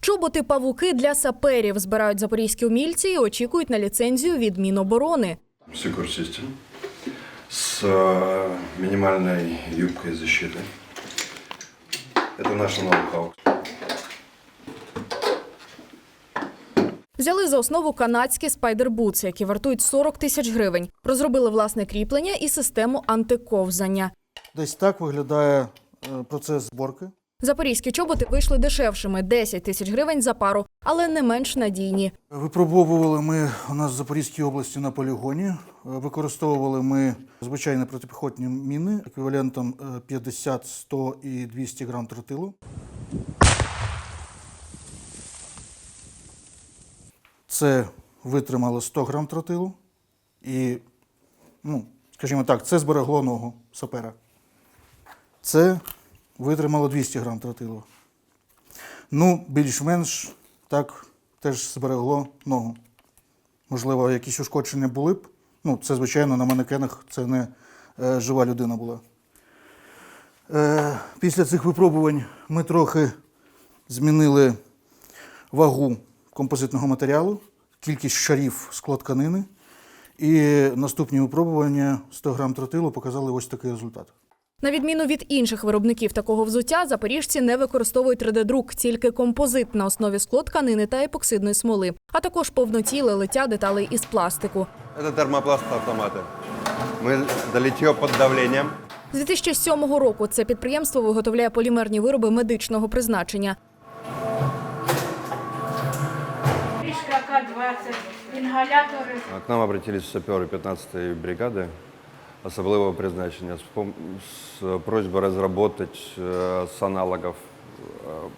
Чоботи павуки для саперів збирають запорізькі умільці і очікують на ліцензію від Міноборони. Secure System с э, минимальной юбкой защиты. Это наш ноу-хау. Взяли за основу канадські Spider Boots, які вартують 40 тисяч гривень. Розробили власне кріплення і систему антиковзання. Десь так виглядає е, процес зборки. Запорізькі чоботи вийшли дешевшими 10 тисяч гривень за пару, але не менш надійні. Випробовували ми у нас в Запорізькій області на полігоні. Е, Використовували ми звичайні протипіхотні міни еквівалентом е, 50, 100 і 200 грам тротилу. Це витримало 100 грам тротилу. І, ну, скажімо так, це зберегло ногу сапера. Це витримало 200 грам тротилу. Ну, більш-менш так теж зберегло ногу. Можливо, якісь ушкодження були б. Ну, це, звичайно, на манекенах це не е, жива людина була. Е, після цих випробувань ми трохи змінили вагу композитного матеріалу, кількість шарів складканини. І наступні випробування 100 грам тротилу показали ось такий результат. На відміну від інших виробників такого взуття, запоріжці не використовують 3D-друк, тільки композит на основі скло тканини та епоксидної смоли, а також повнотіле лиття деталей із пластику. Это термопласт автоматы. Мы долитье под давлением. З 2007 року це підприємство виготовляє полімерні вироби медичного призначення. Річка К-20, інгалятори. К нам обратились саперы 15-ї бригады особливого призначення з, пом- з просьбой разработать э, с аналогов, э,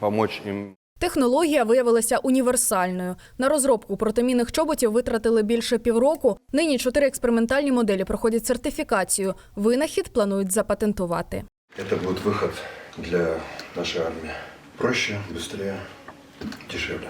помочь им Технологія виявилася універсальною. На розробку протимінних чоботів витратили більше півроку. Нині чотири експериментальні моделі проходять сертифікацію. Винахід планують запатентувати. Это будет выход для нашей армии. Проще, быстрее, дешевле.